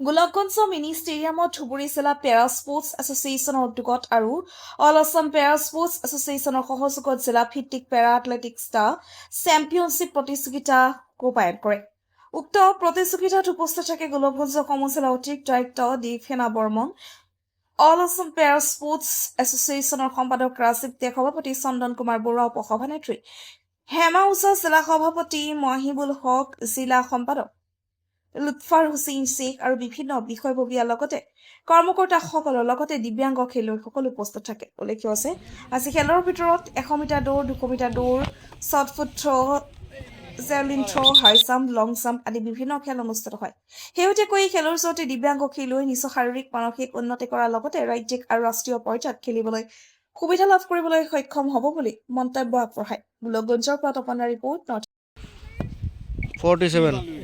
Golapganj mini ষ্টেডিয়ামত ধুবুৰী জিলা peda sports এছ'চিয়েশ্যনৰ উদ্যোগত আৰু অল আছাম পেৰা স্পৰ্টছ এছ'চিয়েশ্যনৰ সহযোগত জিলা ভিত্তিক পেৰা এথলেটিক্স দা চেম্পিয়নশ্বিপ প্ৰতিযোগিতা ৰূপায়ণ কৰে। উক্ত প্ৰতিযোগিতাত উপস্থিত থাকে গোলাপগঞ্জ সমজিলা অতিৰিক্ত আয়ুক্ত দীপসেনা বৰ্মন অল আছাম পেৰা স্পৰ্টছ এছ'চিয়েশ্যনৰ সম্পাদক ৰাজীৱ দে সভাপতি চন্দন কুমাৰ বৰুৱা উপসভানেত্ৰী হেমা উষা জিলা সভাপতি মহিবুল হক জিলা সম্পাদক লুৎফাৰ হুছেইন শ্বেখ আৰু বিভিন্ন বিষয়ববীয়াৰ লগতে কৰ্মকৰ্তাসকলৰ লগতে দিব্যাংগ খেলুৱৈসকল উপস্থিত থাকে। উল্লেখ্য আছে আজি খেলৰ ভিতৰত এশ মিটাৰ দৌৰ দুশ মিটাৰ দৌৰ shot put throw' javelin throw' high jump long jump আদি বিভিন্ন খেল অনুষ্ঠিত হয়। শেহতীয়াকৈ এই খেলৰ জৰিয়তে দিব্যাংগ খেলুৱৈ নিজৰ শাৰীৰিক মানসিক উন্নতি কৰাৰ লগতে ৰাজ্যিক আৰু ৰাষ্ট্ৰীয় পৰ্যায়ত খেলিবলৈ সুবিধা লাভ কৰিবলৈ সক্ষম হ'ব বুলি মন্তব্য আগবঢ়ায়। গোলকগঞ্জৰ পৰা তপনা ৰিপৰ্ট নৰ্থ 47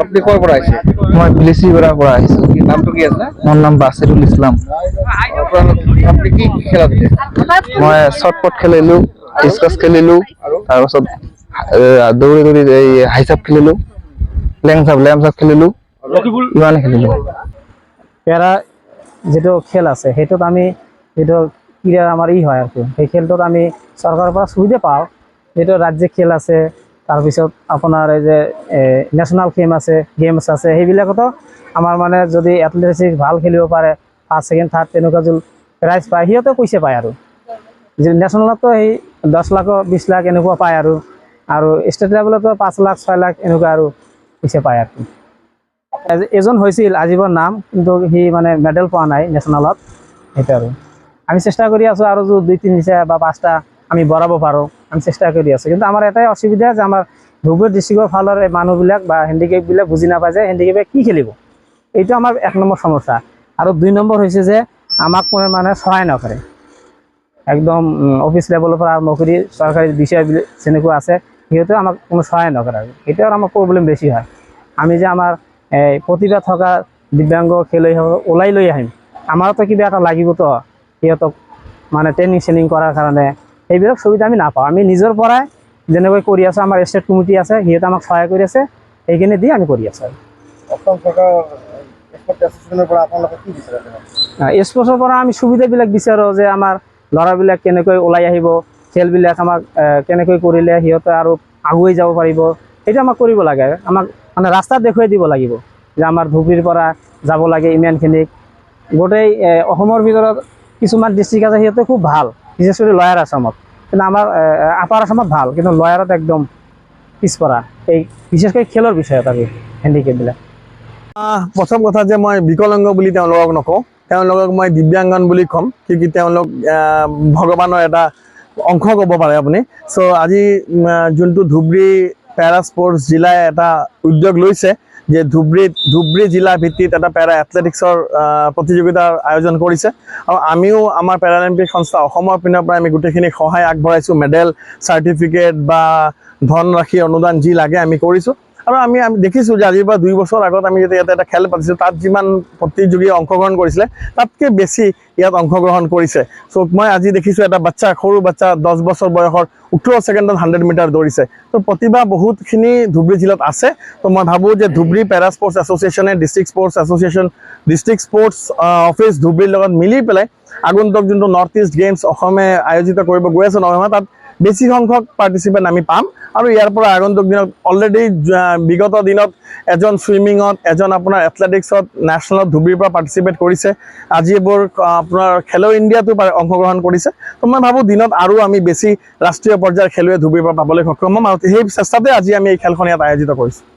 আপনি কয় পড়া আছে মই বিলেসি পড়া পড়া আইছো। নাম তো কি আছে? মোর নাম বাসিরুল ইসলাম আপনি কি খেলা দিলে মই শর্টপট খেলিলো ডিসকাস খেলিলো তাৰপাছত দৌৰি দৌৰি এই হাইচাপ খেলিলো লেং চাপ লেম চাপ খেলিলো ইমানে খেলিলো। পেৰা যিটো খেল আছে সেইটোত আমি যিটো ক্ৰীড়াৰ আমাৰ ই হয় আৰু সেই খেলটোত আমি চৰকাৰৰ পৰা সুবিধা পাওঁ। যিটো ৰাজ্যিক খেল আছে তাৰপিছত আপোনাৰ এই যে নেশ্যনেল গেম আছে গেমছ আছে, সেইবিলাকতো আমাৰ মানে যদি এথলেটিক্স ভালো খেলিব পাৰে ফাৰ্ষ্ট ছেকেণ্ড থাৰ্ড তেনেকুৱা যদি প্ৰাইজ পায় সিহঁতে পইচা পায় আৰু। নেশ্যনেলতো সেই দহ লাখ বিছ লাখ এনেকুৱা পায় আৰু। আৰু ষ্টেট লেভেলতো পাঁচ লাখ, ছয় লাখ এনেকুৱা আৰু পইচা পায় আৰু। এজন হৈছিল আজীৱন নাম, কিন্তু সি মানে মেডেল পোৱা নাই নেশ্যনেলত সেইটো আৰু। আমি চেষ্টা কৰি আছোঁ আৰু দুই তিনিটা বা পাঁচটা আমি বঢ়াব পাৰোঁ আমি চেষ্টা কৰি আছোঁ। কিন্তু আমাৰ এটাই অসুবিধা যে আমাৰ ধুবুৰী ডিষ্ট্ৰিক্টৰ ফালৰ মানুহবিলাক বা হেণ্ডিকেপবিলাক বুজি নাপায় যে হেণ্ডিকেপে কি খেলিব। এইটো আমাৰ এক নম্বৰ সমস্যা। আৰু দুই নম্বৰ হৈছে যে আমাক মানে মানে সহায় নকৰে। একদম অফিচ লেভেলৰ পৰা আৰম্ভ কৰি চৰকাৰী বিষয়বিলাক যেনেকুৱা আছে সিহঁতেও আমাক কোনো সহায় নকৰে। সেইটো আৰু আমাৰ প্ৰব্লেম বেছি হয়। আমি যে আমাৰ এই প্ৰতিভা থকা দিব্যাংগ খেলুৱৈসকলক ওলাই লৈ আহিম। আমাৰতো কিবা এটা লাগিবতো সিহঁতক মানে ট্ৰেইনিং চেনিং কৰাৰ কাৰণে। সেইবিলাক সুবিধা আমি নাপাওঁ। আমি নিজৰ পৰাই যেনেকৈ কৰি আছোঁ আমাৰ ষ্টেট কমিটি আছে সিহঁতে আমাক সহায় কৰি আছে সেইখিনি দি আমি কৰি আছোঁ স্পৰ্টছৰ পৰা আমি সুবিধাবিলাক বিচাৰোঁ যে আমাৰ ল'ৰাবিলাক কেনেকৈ ওলাই আহিব খেলবিলাক আমাক কেনেকৈ কৰিলে সিহঁতে আৰু আগুৱাই যাব পাৰিব সেইটো আমাক কৰিব লাগে। আমাক মানে ৰাস্তা দেখুৱাই দিব লাগিব যে আমাৰ ধুবুৰীৰ পৰা যাব লাগে ইমানখিনিক। গোটেই অসমৰ ভিতৰত কিছুমান ডিষ্ট্ৰিক্ট আছে সিহঁতে খুব ভালো। বিশেষ কৰি লয়াৰ আছামত কিন্তু আমাৰ আপাৰ আছামত ভালো, কিন্তু লয়াৰত একদম পিছপৰা। এই বিশেষকৈ খেলৰ বিষয়ত আৰু হেণ্ডিকেপবিলাক প্ৰথম কথা যে মই বিকলাংগ বুলি তেওঁলোকক নকওঁ। তেওঁলোকক মই দিব্যাংগন বুলি ক'ম কিয়কি তেওঁলোক ভগৱানৰ এটা অংশ ক'ব পাৰে আপুনি। চ' আজি যোনটো ধুবুৰী, পেৰা স্পৰ্টছ জিলাই এটা উদ্যোগ লৈছে যে ধুবুৰীত ধুবুৰী জিলা ভিত্তিত এটা পেৰা এথলেটিক্সৰ প্ৰতিযোগিতাৰ আয়োজন কৰিছে আৰু আমিও আমাৰ পেৰালিম্পিক সংস্থা অসমৰ পিনৰ পৰা আমি গোটেইখিনি সহায় আগবঢ়াইছোঁ। মেডেল, চাৰ্টিফিকেট বা ধনৰাশি অনুদান যি লাগে আমি কৰিছোঁ। আৰু আমি আমি দেখিছোঁ যে আজিৰ পৰা দুই বছৰ আগত আমি যেতিয়া ইয়াতে এটা খেল পাতিছোঁ তাত যিমান প্ৰতিযোগীয়ে অংশগ্ৰহণ কৰিছিলে, তাতকৈ বেছি ইয়াত অংশগ্ৰহণ কৰিছে। চ' মই আজি দেখিছোঁ এটা বাচ্চা সৰু বাচ্চা দহ বছৰ বয়সৰ, ওঠৰ ছেকেণ্ডত হাণ্ড্ৰেড মিটাৰ দৌৰিছে। ত' প্ৰতিভা বহুতখিনি ধুবুৰী জিলাত আছে। ত' মই ভাবোঁ যে Dhubri peda sports এছ'চিয়েশ্যনে district sports association district sports office ধুবুৰীৰ লগত মিলি পেলাই আগন্তুক যোনটো নৰ্থ ইষ্ট গেমছ অসমে আয়োজিত কৰিব গৈ আছে নৱেম্বৰ তাত বেছি সংখ্যক পাৰ্টিচিপেণ্ট আমি পাম। আৰু ইয়াৰ পৰা আগন্তুক দিনত অলৰেডি বিগত দিনত এজন চুইমিঙত এজন আপোনাৰ এথলেটিক্সত নেশ্যনেলত ধুবুৰীৰ পৰা পাৰ্টিচিপেট কৰিছে। আজি এইবোৰ আপোনাৰ খেলো ইণ্ডিয়াতো অংশগ্ৰহণ কৰিছে। ত' মই ভাবোঁ দিনত আৰু আমি বেছি ৰাষ্ট্ৰীয় পৰ্যায়ৰ খেলুৱৈ ধুবুৰীৰ পৰা পাবলৈ সক্ষম হ'ম আৰু সেই চেষ্টাতে আজি আমি এই খেলখন ইয়াত আয়োজিত কৰিছোঁ।